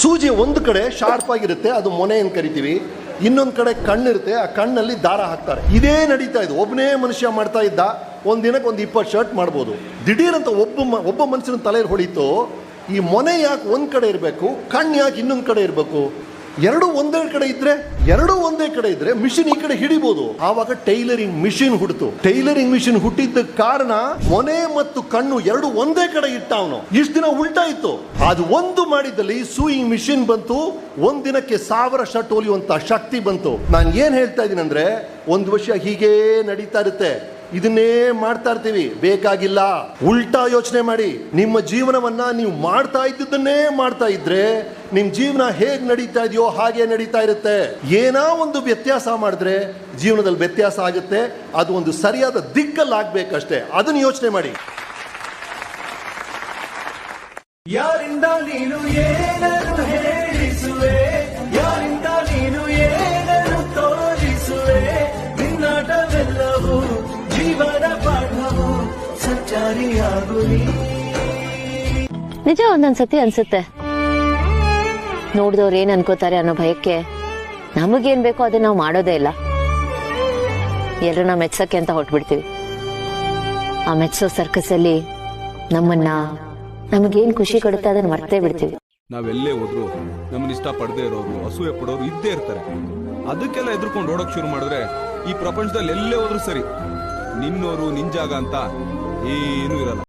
ಸೂಜಿ ಒಂದು ಕಡೆ ಶಾರ್ಪ್ ಆಗಿರುತ್ತೆ, ಅದು ಮೊನೆ ಅಂತ ಕರಿತೀವಿ. ಇನ್ನೊಂದು ಕಡೆ ಕಣ್ಣಿರುತ್ತೆ ಆ ಕಣ್ಣಲ್ಲಿ ದಾರ ಹಾಕ್ತಾರೆ. ಇದೇ ನಡೀತಾ ಇದೆ. ಒಬ್ಬನೇ ಮನುಷ್ಯ ಮಾಡ್ತಾ ಇದ್ದ, ಒಂದು ದಿನಕ್ಕೆ ಒಂದು ಇಪ್ಪತ್ತು ಶರ್ಟ್ ಮಾಡ್ಬೋದು. ದಿಢೀರಂತ ಒಬ್ಬ ಒಬ್ಬ ಮನುಷ್ಯನ ತಲೆಯಲ್ಲಿ ಹೊಡಿತು, ಈ ಮೊನೆ ಯಾಕೆ ಒಂದು ಕಡೆ ಇರಬೇಕು, ಕಣ್ಣು ಯಾಕೆ ಇನ್ನೊಂದು ಕಡೆ ಇರಬೇಕು? ಎರಡು ಒಂದೇ ಕಡೆ ಇದ್ರೆ, ಎರಡು ಒಂದೇ ಕಡೆ ಇದ್ರೆ ಮಿಷಿನ್ ಈ ಕಡೆ ಹಿಡಿಬಹುದು ಆವಾಗ ಟೈಲರಿಂಗ್ ಮಿಷಿನ್ ಹುಡ್ತು. ಟೈಲರಿಂಗ್ ಮಿಷಿನ್ ಹುಟ್ಟಿದ್ದ ಕಾರಣ ಮೊನೆ ಮತ್ತು ಕಣ್ಣು ಎರಡು ಒಂದೇ ಕಡೆ ಇಟ್ಟ ಅವನು ಇಷ್ಟು ದಿನ ಉಲ್ಟಾ ಇತ್ತು. ಅದು ಒಂದು ಮಾಡಿದಲ್ಲಿ ಸೂಯಿಂಗ್ ಮಿಷಿನ್ ಬಂತು. ಒಂದಿನಕ್ಕೆ ದಿನಕ್ಕೆ ಸಾವಿರ ಶರ್ಟ್ ಹೊಲಿಯುವಂತ ಶಕ್ತಿ ಬಂತು. ನಾನು ಏನ್ ಹೇಳ್ತಾ ಇದ್ದೀನಿ ಅಂದ್ರೆ, ಒಂದು ವರ್ಷ ಹೀಗೇ ನಡೀತಾ ಇರುತ್ತೆ. ಇದನ್ನೇ ಮಾಡ್ತಾ ಇರ್ತೀವಿ. ಬೇಕಾಗಿಲ್ಲ, ಉಲ್ಟಾ ಯೋಚನೆ ಮಾಡಿ. ನಿಮ್ಮ ಜೀವನವನ್ನ ನೀವು ಮಾಡ್ತಾ ಇದ್ದದನ್ನೇ ಮಾಡ್ತಾ ಇದ್ರೆ, ನಿಮ್ ಜೀವನ ಹೇಗ್ ನಡೀತಾ ಇದೆಯೋ ಹಾಗೆ ನಡೀತಾ ಇರುತ್ತೆ. ಏನೋ ಒಂದು ವ್ಯತ್ಯಾಸ ಮಾಡಿದ್ರೆ ಜೀವನದಲ್ಲಿ ವ್ಯತ್ಯಾಸ ಆಗುತ್ತೆ. ಅದು ಒಂದು ಸರಿಯಾದ ದಿಕ್ಕಲ್ಲಿ ಆಗ್ಬೇಕಷ್ಟೇ. ಅದನ್ನ ಯೋಚನೆ ಮಾಡಿ. ಯಾರಿಂದ ನೀನು ಏನನ್ನು ಸಂಚಾರಿಯಾಗು ನೀ ನಿಜ ಒಂದೊಂದ್ಸತಿ ಅನ್ಸುತ್ತೆ. ನೋಡಿದವ್ರು ಏನ್ ಅನ್ಕೋತಾರೆ ಅನ್ನೋ ಭಯಕ್ಕೆ ನಮಗೇನ್ ಬೇಕೋ ಅದನ್ನ ನಾವು ಮಾಡೋದೇ ಇಲ್ಲ. ಎಲ್ರನ್ನ ಮೆಚ್ಚಕ್ಕೆ ಅಂತ ಹೊಟ್ಬಿಡ್ತೀವಿ ಆ ಮೆಚ್ಚೋ ಸರ್ಕಸ್ ಅಲ್ಲಿ ನಮ್ಮನ್ನ ನಮಗೇನ್ ಖುಷಿ ಕೊಡುತ್ತೆ ಅದನ್ನ ಮರ್ತೇ ಬಿಡ್ತೀವಿ. ನಾವೆಲ್ಲೇ ಹೋದ್ರು ನಮ್ಮನ್ನ ಇಷ್ಟ ಪಡದೆ ಇರೋರು ಅಸೂಯೆ ಪಡೋರು ಇದ್ದೇ ಇರ್ತಾರೆ. ಅದಕ್ಕೆಲ್ಲ ಎದ್ರುಕೊಂಡು ಓಡೋಕ್ ಶುರು ಮಾಡಿದ್ರೆ ಈ ಪ್ರಪಂಚದಲ್ಲಿ ಎಲ್ಲೇ ಹೋದ್ರು ಸರಿ. ನಿನ್ನೋರು ನಿನ್ ಜಾಗ ಅಂತ ಏನೂ ಇರಲ್ಲ